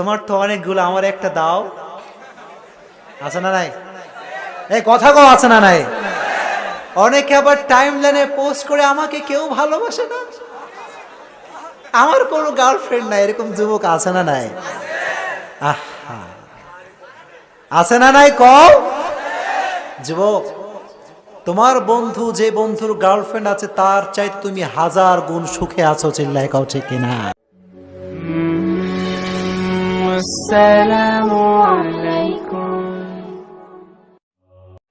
তোমার তো অনেকগুলো, আমার একটা দাও। আছে না নাই? এই, কথা কো আছে না নাই? অনেকে আবার টাইম লাইনে পোস্ট করে আমাকে কেউ ভালোবাসে না। আমার কোনো গার্লফ্রেন্ড নাই, এরকম যুবক আছে না নাই? আছে না নাই, কও? যুবক, তোমার বন্ধু, যে বন্ধুর গার্লফ্রেন্ড আছে, তার চাই তুমি হাজার গুণ সুখে আছো চিল্লাই কাউ ঠিক কিনা?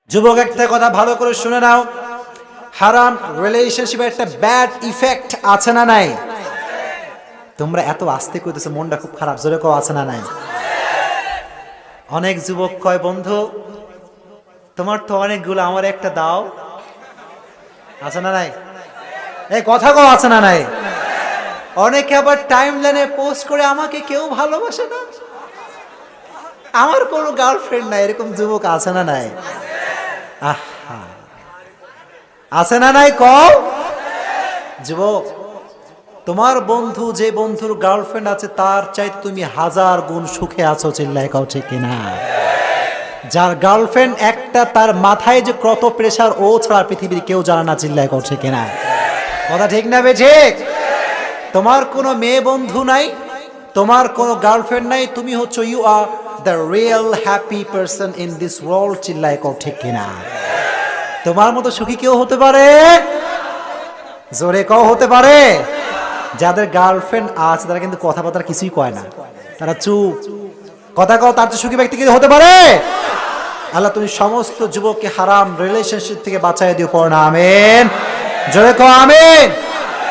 যুবক, একটা কথা ভালো করে শুনে নাও। হারাম রিলেশনশিপে একটা ব্যাড ইফেক্ট আছে না নাই? তোমরা এত আস্তে করতেছো, মনটা খুব খারাপ। জোরে কেউ আছে না নাই? অনেক যুবক কয়, বন্ধু, তোমার তো অনেকগুলো, আমার একটা দাও। আছে না নাই? এই, কথা কও, আছে না নাই? অনেকে আবার টাইম লাইনে পোস্ট করে, আমাকে কেউ ভালোবাসে না? আমার কোনো গার্লফ্রেন্ড নাই, এরকম যুবক আছে না নাই? আছে না নাই যুবক, তোমার বন্ধু, যে বন্ধুর গার্লফ্রেন্ড আছে, তার চাই তুমি হাজার গুণ সুখে আছো, চিল্লায় কাউ ঠিক কিনা? যার গার্লফ্রেন্ড একটা, তার মাথায় যে কত প্রেশার ও ছাড়া পৃথিবীর কেউ জানে না, চিল্লায় করছে কিনা? কথা ঠিক না বে ঠিক? তোমার কোনো মেয়ে বন্ধু নাই? তোমার কোনো গার্লফ্রেন্ড নাই, তুমি হচ্ছে you are the real happy person in this world চিল্লায় কও ঠিক কিনা। তোমার মতো সুখী কেউ হতে পারে? জোরে কও হতে পারে? যাদের গার্লফ্রেন্ড আছে, তারা কিন্তু কথাবার্তা কিছুই কয় না। তারা চুপ। কথা কও, তার সুখী ব্যক্তি কি হতে পারে? আল্লাহ তুমি সমস্ত যুবককে হারাম রিলেশনশিপ থেকে বাঁচাই দিও পড়না আমেন। জোরে কও, আমেন।